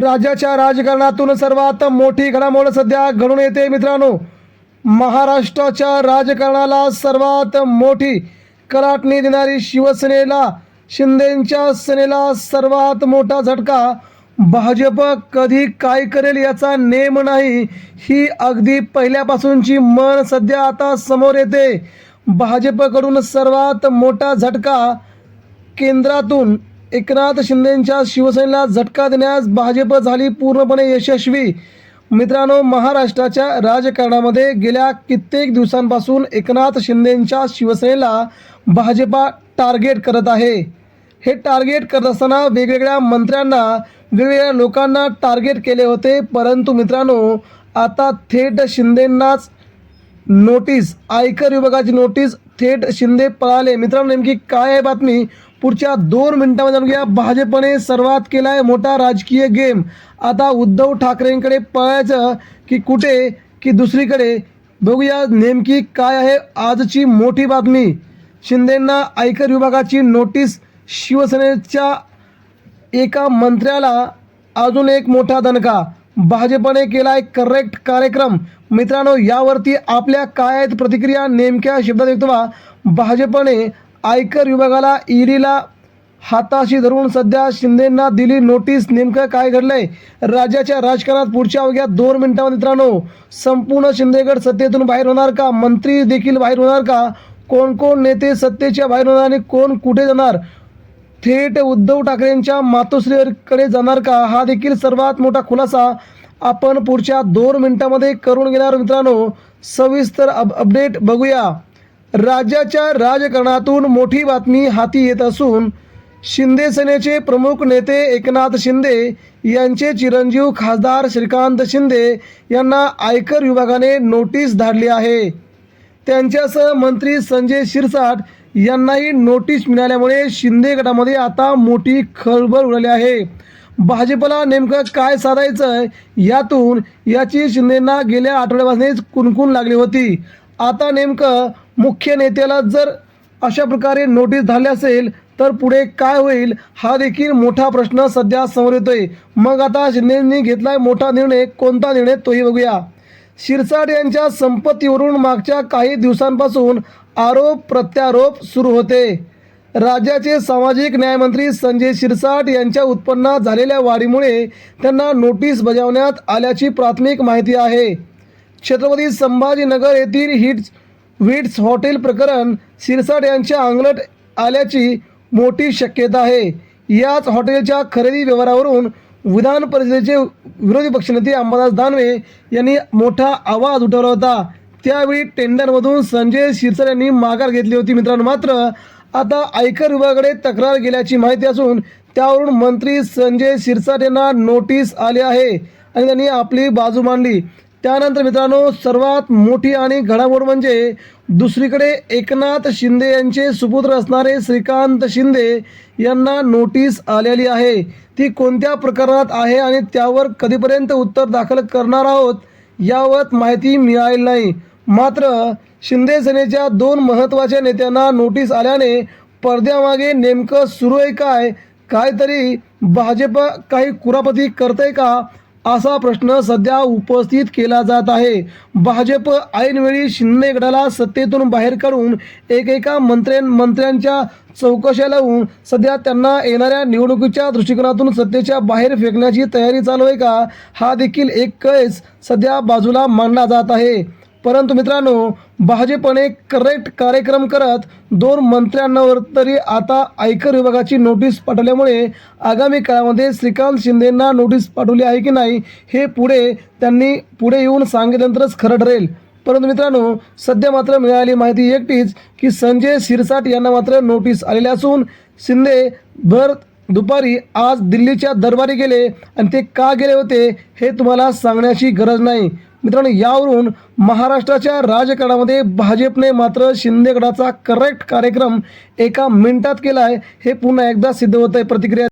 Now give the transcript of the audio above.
राज्याच्या राजकारणातून सर्वात मोठी घडामोड सध्या घडून येते मित्रांनो. महाराष्ट्राच्या राजकारणाला सर्वात मोठी कलाटणी देणारी शिवसेनेला शिंदेंच्या सेनेला सर्वात मोठा झटका भाजप कधी काय करेल याचा नेम नाही ही अगदी पहिल्यापासूनची मन सध्या आता समोर येते. भाजपकडून सर्वात मोठा झटका केंद्रातून एकनाथ शिंदेंच्या शिवसेनेला झटका देण्यास भाजप झाली पूर्णपणे यशस्वी. मित्रांनो महाराष्ट्राच्या राजकारणामध्ये गेल्या कित्येक दिवसांपासून एकनाथ शिंदेंच्या शिवसेनेला भाजपा टार्गेट करत आहे. हे टार्गेट करत असताना वेगवेगळ्या मंत्र्यांना वेगवेगळ्या लोकांना टार्गेट केले होते. परंतु मित्रांनो आता थेट शिंदेंनाच नोटीस आयकर विभागाची नोटीस थेट शिंदे पळाले. मित्रांनो नेमकी काय आहे बातमी? पुढच्या दोन मिनिटांमध्ये जाणून घ्या भाजपने सर्वात केला आहे मोठा राजकीय गेम. आता उद्धव ठाकरेंकडे पळायचं की कुठे की दुसरीकडे? बघूया नेमकी काय आहे आजची मोठी बातमी. शिंदेंना आयकर विभागाची नोटीस शिवसेनेच्या एका मंत्र्याला अजून एक मोठा दणका. भाजपने केला एक करेक्ट कार्यक्रम. मित्रांनो यावरती आपल्या काय आहेत प्रतिक्रिया नेमक्या शब्दात व्यक्त व्हा भाजपने आयकर विभागाला ईडीला हाताशी धरून सध्या शिंदेंना दिली नोटीस. नेमकं काय घडलंय? राज्याच्या राजकारणात पुढच्या अवघ्या दोन मिनिटांमध्ये मित्रांनो संपूर्ण शिंदेगड सत्तेतून बाहेर होणार का? मंत्री देखील बाहेर होणार का? कोण कोण नेते सत्तेच्या बाहेर होणार आणि कोण कुठे जाणार? थेट उद्धव ठाकरेंच्या मातोश्रीकडे जाणार का? हा देखील सर्वात मोठा खुलासा आपण पुढच्या दोन मिनिटांमध्ये करून घेणार मित्रांनो. सविस्तर अप अपडेट बघूया. राज्याच्या राजकारणातून मोठी बातमी हाती येत असून शिंदे सेनेचे प्रमुख नेते एकनाथ शिंदे यांचे चिरंजीव खासदार श्रीकांत शिंदे यांना आयकर विभागाने नोटीस धाडली आहे. त्यांच्यासह मंत्री संजय शिरसाट यांनाही नोटीस मिळाल्यामुळे शिंदे गटामध्ये आता मोठी खळबळ उडाली आहे. भाजपला नेमकं काय साधायचं आहे यातून याची शिंदेंना गेल्या आठवड्यापासूनच कुणकुण लागली होती. आता नेमकं मुख्य नेत्याला जर अशा प्रकारे नोटीस झाली असेल तर पुढे काय होईल? हा देखील मोठा प्रश्न सध्या समोर येतोय. मग आता शिंदेंनी घेतलाय मोठा निर्णय कोणता निर्णय तोही बघूया. शिरसाट यांच्या संपत्तीवरून मागच्या काही दिवसांपासून आरोप प्रत्यारोप सुरू होते. राज्याचे सामाजिक न्यायमंत्री संजय शिरसाट यांच्या उत्पन्नात झालेल्या वाढीमुळे त्यांना नोटीस बजावण्यात आल्याची प्राथमिक माहिती आहे. छत्रपती संभाजीनगर येथील हिट्स विट्स हॉटेल प्रकरण शिरसाट यांच्या अंगलट आल्याची मोठी शक्यता आहे. याच हॉटेलच्या खरेदी व्यवहारावरून विधान परिषदेचे विरोधी पक्षनेते अंबादास दानवे यांनी मोठा आवाज उठवला होता. त्यावेळी टेंडरमधून संजय शिरसाट यांनी माघार घेतली होती मित्रांनो. मात्र आता आयकर विभागाकडे तक्रार गेल्याची माहिती असून त्यावरून मंत्री संजय शिरसाट यांना नोटीस आली आहे आणि त्यांनी आपली बाजू मांडली. त्यानंतर मित्रांनो सर्वात मोठी आणि घडामोड म्हणजे दुसरीकडे एकनाथ शिंदे यांचे सुपुत्र असणारे श्रीकांत शिंदे यांना नोटीस आलेली आहे. ती कोणत्या प्रकरणात आहे आणि त्यावर कधीपर्यंत उत्तर दाखल करणार आहोत यावर माहिती मिळाली नाही. मात्र शिंदे सेनेच्या दोन महत्त्वाच्या नेत्यांना नोटीस आल्याने पडद्यामागे नेमकं सुरू आहे काय? काहीतरी भाजप काही कुरापती करतंय का? असा प्रश्न सध्या उपस्थित केला जात आहे. भाजप ऐनवेळी शिंदे सत्तेतून बाहेर काढून एकेका मंत्र्यां मंत्र्यांच्या चौकशा लावून सध्या त्यांना येणाऱ्या निवडणुकीच्या दृष्टिकोनातून सत्तेच्या बाहेर फेकण्याची तयारी चालू आहे का? हा देखील एक कैस सध्या बाजूला मांडला जात आहे. परंतु मित्रांनो भाजपने करेक्ट कार्यक्रम करत दोन मंत्र्यांवर तरी आता आयकर विभागाची नोटीस पाठवल्यामुळे आगामी काळामध्ये श्रीकांत शिंदेंना नोटीस पाठवली आहे की नाही हे पुढे त्यांनी पुढे येऊन सांगितल्यानंतरच खरं ठरेल. परंतु मित्रांनो सध्या मात्र मिळाली माहिती एकटीच की संजय शिरसाट यांना मात्र नोटीस आलेली असून शिंदे भर दुपारी आज दिल्लीच्या दरबारी गेले आणि ते का गेले होते हे तुम्हाला सांगण्याची गरज नाही. मित्रांनो यावरून महाराष्ट्राच्या राजकारणामध्ये भाजपने मात्र शिंदेगडाचा करेक्ट कार्यक्रम एका मिनिटात केला आहे हे पुन्हा एकदा सिद्ध होत आहे प्रतिक्रिया.